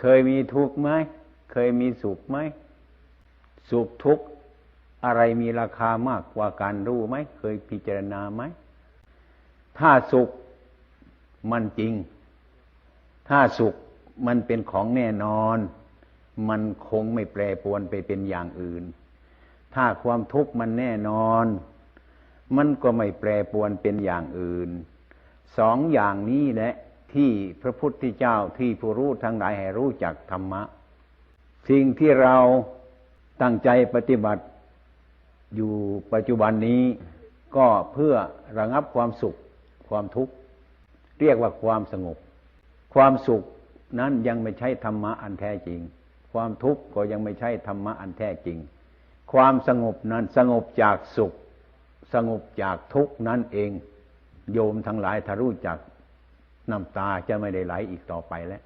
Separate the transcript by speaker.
Speaker 1: เคยมีทุกข์ไหม เคยมีสุขไหม สุขทุกข์อะไรมีราคามากกว่าการรู้ไหม เคยพิจารณาไหม ถ้าสุขมันจริง ถ้าสุขมันเป็นของแน่นอน มันคงไม่แปรปวนไปเป็นอย่างอื่น ถ้าความทุกข์มันแน่นอน มันก็ไม่แปรปวนเป็นอย่างอื่น สองอย่างนี้แหละ ที่พระพุทธเจ้าที่ผู้รู้ทั้งหลายให้รู้จักธรรมะ สิ่งที่เราตั้งใจปฏิบัติอยู่ปัจจุบันนี้ก็เพื่อระงับความสุขความทุกข์ เรียกว่าความสงบ ความสุขนั้นยังไม่ใช่ธรรมะอันแท้จริง ความทุกข์ก็ยังไม่ใช่ธรรมะอันแท้จริง ความสงบนั้นสงบจากสุข สงบจากทุกข์นั่นเอง โยมทั้งหลายถ้ารู้จัก น้ำตาจะไม่ได้ไหลอีกต่อไปแล้ว